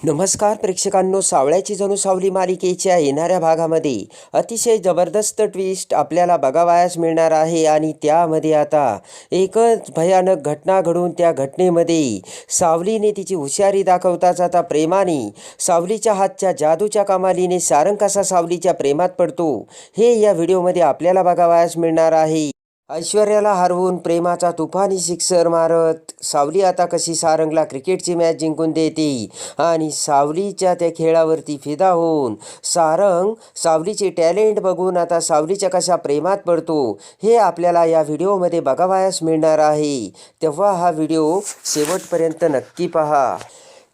नमस्कार प्रेक्षकांनो सावळ्याची जणू सावली मालिकेच्या येणाऱ्या भागामध्ये अतिशय जबरदस्त ट्विस्ट आपल्याला बघावयास मिळणार आहे आणि त्यामध्ये आता एकच भयानक घटना घडून त्या घटनेमध्ये सावलीने तिची हुशारी दाखवताच आता प्रेमाने सावलीच्या हातच्या जादूच्या कमालीने सारंग कसा सावलीच्या प्रेमात पडतो हे या व्हिडिओमध्ये आपल्याला बघावयास मिळणार आहे. ऐश्वर्याला हरवून प्रेमाचा तुफानी सिक्सर मारत सावली आता कशी सारंगला क्रिकेटची मॅच जिंकून देते आणि सावलीच्या त्या खेळावरती फिदा होऊन सारंग सावलीचे टॅलेंट बघून आता सावलीच्या कशा प्रेमात पडतो हे आपल्याला या व्हिडिओमध्ये बघावयास मिळणार आहे. तेव्हा हा व्हिडिओ शेवटपर्यंत नक्की पहा.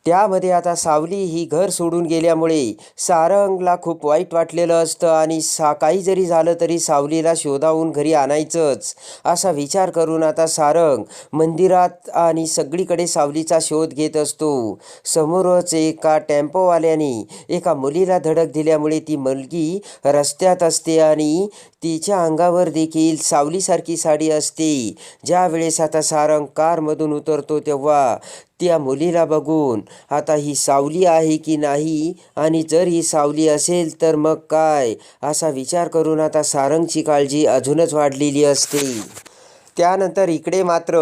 त्यामध्ये आता सावली ही घर सोडून गेल्यामुळे सारंगला खूप वाईट वाटलेलं असतं आणि सा काही जरी झालं तरी सावलीला शोधावून घरी आणायचंच असा विचार करून आता सारंग मंदिरात आणि सगळीकडे सावलीचा शोध घेत असतो. समोरच एका टेम्पोवाल्याने एका मुलीला धडक दिल्यामुळे ती मुलगी रस्त्यात असते आणि तिच्या अंगावर देखील सावलीसारखी साडी असते. ज्यावेळेस आता सारंग कारमधून उतरतो तेव्हा त्या मुलीला बघून आता ही सावली आहे की नाही? आणि जर ही सावली असेल तर मग काय? असा विचार करून आता सारंगची काळजी अजूनच वाढलेली असते. त्यानंतर इकडे मात्र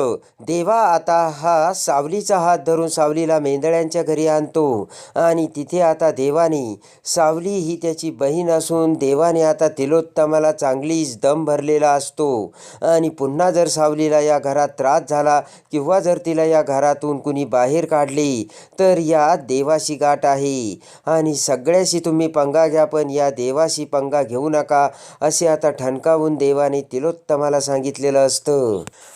देवा आता हा सावलीचा हात धरून सावलीला मेंदळ्यांच्या घरी आणतो. आणि तिथे आता देवाने सावली ही त्याची बहीण असून देवाने आता तिलोत्तमाला चांगलीच दम भरलेला असतो. आणि पुन्हा जर सावलीला या घरात त्रास झाला किंवा जर तिला या घरातून कुणी बाहेर काढले तर या देवाशी गाठ आहे. आणि सगळ्याशी तुम्ही पंगा घ्या पण या देवाशी पंगा घेऊ नका असे आता ठणकावून देवाने तिलोत्तमाला सांगितलेलं असतं.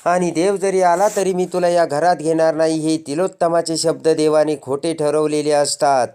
आणि देव जरी आला तरी मी तुला या घरात घेणार नाही हे तिलोत्तमाचे शब्द देवाने खोटे ठरवलेले असतात.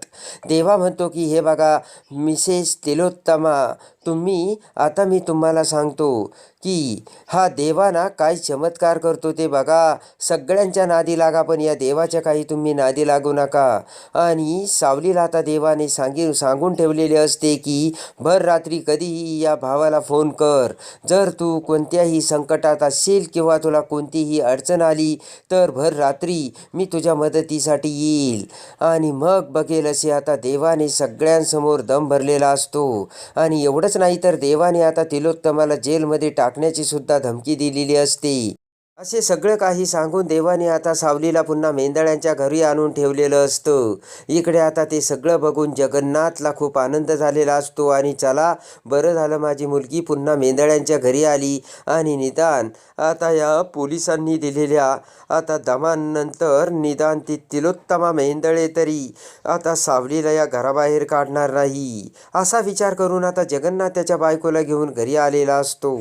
देवा म्हणतो की हे बघा मिसेस तिलोत्तमा तुम्ही आता मी तुम्हाला सांगतो की हा देवाना काय चमत्कार करतो ते बघा. सगळ्यांच्या नादी लागा पण या देवाच्या काही तुम्ही नादी लागू नका. आणि सावलीला आता देवाने सांगी सांगून ठेवलेले असते की भर रात्री कधीही या भावाला फोन कर. जर तू कोणत्याही संकटात असेल किंवा तुला कोणतीही अडचण आली तर भर रात्री मी तुझ्या मदतीसाठी येईल. आणि मग बघेल असे आता देवाने सगळ्यांसमोर दम भरलेला असतो. आणि एवढंच नाही तर देवाने आता तिलोत्तमाला जेलमध्ये टाकण्याची सुद्धा धमकी दिलेली असते. असे सगळं काही सांगून देवाने आता सावलीला पुन्हा मेंदळ्यांच्या घरी आणून ठेवलेलं असतं. इकडे आता ते सगळं बघून जगन्नाथला खूप आनंद झालेला असतो आणि चला बरं झालं माझी मुलगी पुन्हा मेंदळ्यांच्या घरी आली आणि निदान आता या पोलिसांनी दिलेल्या आता दमानंतर निदान ती तिलोत्तमा मेंदळे तरी आता सावलीला या घराबाहेर काढणार नाही. असा विचार करून आता जगन्नाथ त्याच्या बायकोला घेऊन घरी आलेला असतो.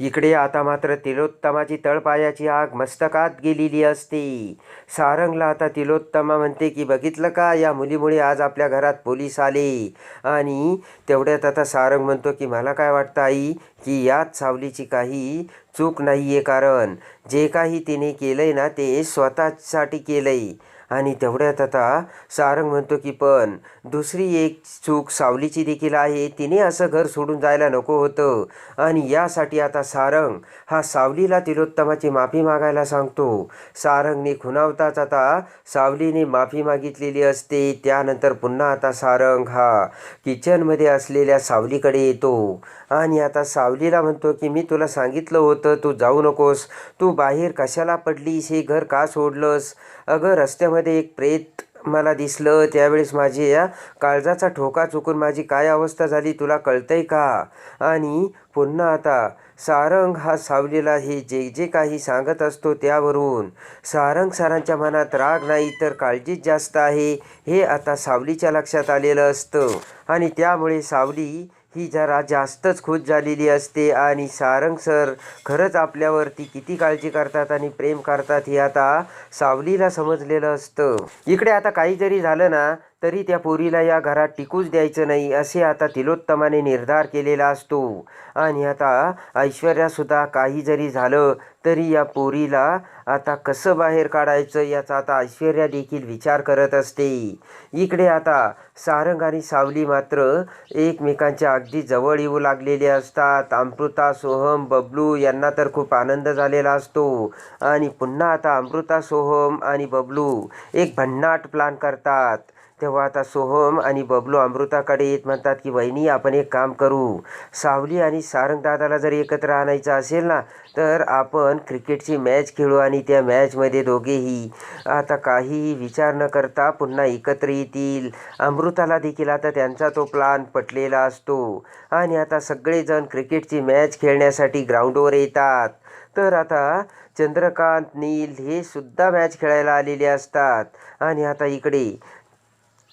इकडे आता मात्र तिलोत्तमाची तळपायाची आग मस्तकात गेलेली असते. सारंगला आता तिलोत्तमा म्हणते की बघितलं का? या मुलीमुळे आज आपल्या घरात पोलीस आले. आणि तेवढ्यात आता सारंग म्हणतो की मला काय वाटतं आई की यात सावलीची काही चूक नाही आहे कारण जे काही तिने केलं आहे ना ते स्वतःसाठी केलं आहे आणि तेवढ्यात आता सारंग म्हणतो की पण दुसरी एक चूक सावलीची देखील आहे. तिने असं घर सोडून जायला नको होतं. आणि यासाठी आता सारंग हा सावलीला तिलोत्तमाची माफी मागायला सांगतो. सारंगने खुणावताच आता सावलीने माफी मागितलेली असते. त्यानंतर पुन्हा आता सारंग हा किचनमध्ये असलेल्या सावलीकडे येतो. आणि आता सावलीला म्हणतो की मी तुला सांगितलं होतं तू जाऊ नकोस. तू बाहेर कशाला पडलीस? हे घर का सोडलंस? अगं रस्त्यामध्ये एक प्रेत मला दिसलं. त्यावेळेस माझी या काळजाचा ठोका चुकून माझी काय अवस्था झाली तुला कळतंय का? आणि पुन्हा आता सारंग हा सावलीला हे जे जे काही सांगत असतो त्यावरून. सारंग सरांच्या मनात राग नाही तर काळजीच जास्त आहे. हे आता सावलीच्या लक्षात आलेलं असतं. आणि त्यामुळे सावली ही जरा जास्तच खुश झालेली असते आणि सारंग सर खरंच आपल्यावरती किती काळजी करतात आणि प्रेम करतात हे आता सावलीला समजलेलं असतं. इकडे आता काही जरी झालं ना तरी त्या पोरीला या घरात टिकूच द्यायचं नाही असे आता तिलोत्तमाने निर्धार केलेला असतो. आणि आता ऐश्वर्यासुद्धा काही जरी झालं तरी या पोरीला आता कसं बाहेर काढायचं याचा आता ऐश्वर्या देखील विचार करत असते. इकडे आता सारंग आणि सावली मात्र एकमेकांच्या अगदी जवळ येऊ लागलेले असतात. अमृता सोहम बबलू यांना तर खूप आनंद झालेला असतो. आणि पुन्हा आता अमृता सोहम आणि बबलू एक भन्नाट प्लान करतात. तेव्हा आता सोहम आणि बबलू अमृताकडे येत म्हणतात की वहिनी आपण एक काम करू. सावली आणि सारंगदादाला जर एकत्र आणायचं असेल ना तर आपण क्रिकेटची मॅच खेळू आणि त्या मॅचमध्ये दोघेही आता काहीही विचार न करता पुन्हा एकत्र येतील. अमृताला देखील आता त्यांचा तो प्लान पटलेला असतो. आणि आता सगळेजण क्रिकेटची मॅच खेळण्यासाठी ग्राउंडवर येतात. तर आता चंद्रकांत नील हे सुद्धा मॅच खेळायला आलेले असतात. आणि आता इकडे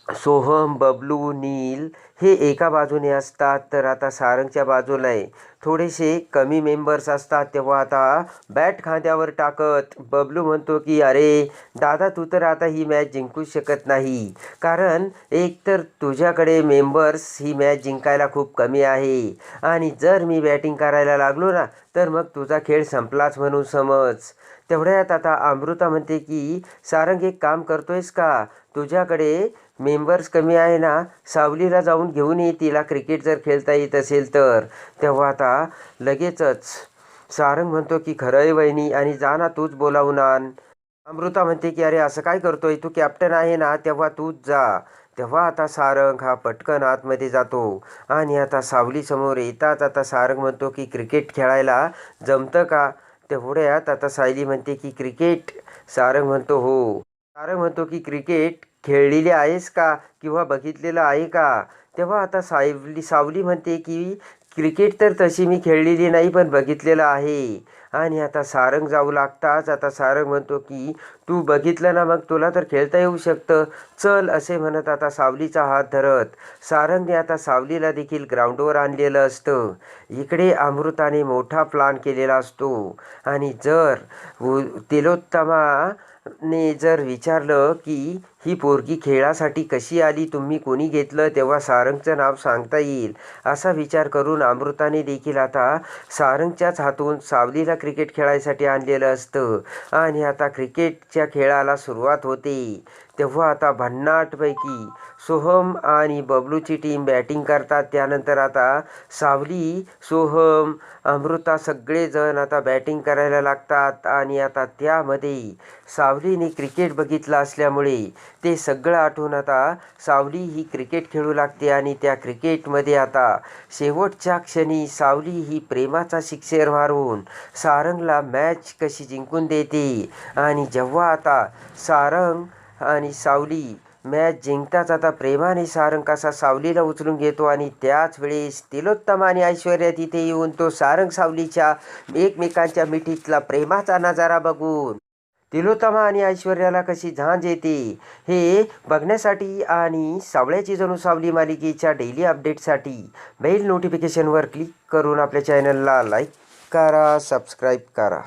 सोहम बबलू नील हे एका बाजूने असतात तर आता सारंगच्या बाजूला आहे. थोडेसे कमी मेंबर्स असतात तेव्हा आता बॅट खांद्यावर टाकत बबलू म्हणतो की अरे दादा तू तर आता ही मॅच जिंकूच शकत नाही. कारण एक तर तुझ्याकडे मेंबर्स ही मॅच जिंकायला खूप कमी आहे. आणि जर मी बॅटिंग करायला लागलो ना तर मग तुझा खेळ संपलाच म्हणून समज. तेवढ्यात आता अमृता म्हणते की सारंग एक काम करतोयस का? तुझ्याकडे मेंबर्स कमी आहे ना सावलीला जाऊन घेऊन ये तिला क्रिकेट जर खेळता येत असेल तर. तेव्हा आता लगेचच. सारंग म्हणतो की खरं आहे वहिनी आणि जा ना तूच बोलावून आण. अमृता म्हणते की अरे असं काय करतोय? तू कॅप्टन आहे ना तेव्हा तूच जा. तेव्हा आता सारंग हा पटकन आतमध्ये जातो. आणि आता सावलीसमोर येताच आता सारंग म्हणतो की क्रिकेट खेळायला जमतं का? तेवढ्यात आता सायली म्हणते की क्रिकेट. सारंग म्हणतो हो. सारंग म्हणतो की क्रिकेट खेळलेली आहेस का? किंवा बघितलेलं आहे का? तेव्हा आता सावली सावली म्हणते की क्रिकेट तर तशी मी खेळलेली नाही पण बघितलेलं आहे. आणि आता सारंग जाऊ लागताच. आता सारंग म्हणतो की तू बघितलं ना मग तुला तर खेळता येऊ शकतं. चल असे म्हणत आता सावलीचा हात धरत. सारंगने आता सावलीला देखील ग्राउंडवर आणलेलं असतं. इकडे अमृताने मोठा प्लान केलेला असतो. आणि जर तिलोत्तमा ने जर विचारलं की ही पोरगी खेळासाठी कशी आली? तुम्ही कोणी घेतलं? तेव्हा सारंगचं नाव सांगता येईल. असा विचार करून अमृताने देखील आता सारंगच्याच हातून सावलीला क्रिकेट खेळायसाठी आणलेलं असतं. आणि आता क्रिकेटच्या खेळाला सुरुवात होते. तेव्हा आता भन्नाटपैकी सोहम आणि बबलूची टीम बॅटिंग करतात. त्यानंतर आता सावली सोहम अमृता सगळेजण आता बॅटिंग करायला लागतात. आणि आता त्यामध्ये सावलीने क्रिकेट बघितलं असल्यामुळे ते सगळं आठवून आता सावली ही क्रिकेट खेळू लागते. आणि त्या क्रिकेटमध्ये आता शेवटच्या क्षणी सावली ही प्रेमाचा शिक्षेर मारून सारंगला मॅच कशी जिंकून देते. आणि जेव्हा आता सारंग आणि सावली मॅच जिंकताच आता प्रेमाने सारंग कसा सावलीला उचलून घेतो आणि त्याच वेळेस तिलोत्तमा आणि ऐश्वर्या तिथे येऊन तो सारंग सावलीच्या एकमेकांच्या मिठीतला प्रेमाचा नजारा बघून. तिलोत्तमा आणि ऐश्वर्याला कशी झांज येते हे बघण्यासाठी आणि सावळ्याची जणू सावली मालिकेच्या डेली अपडेटसाठी बेल नोटिफिकेशनवर क्लिक करून आपल्या चॅनलला लाईक करा सबस्क्राईब करा.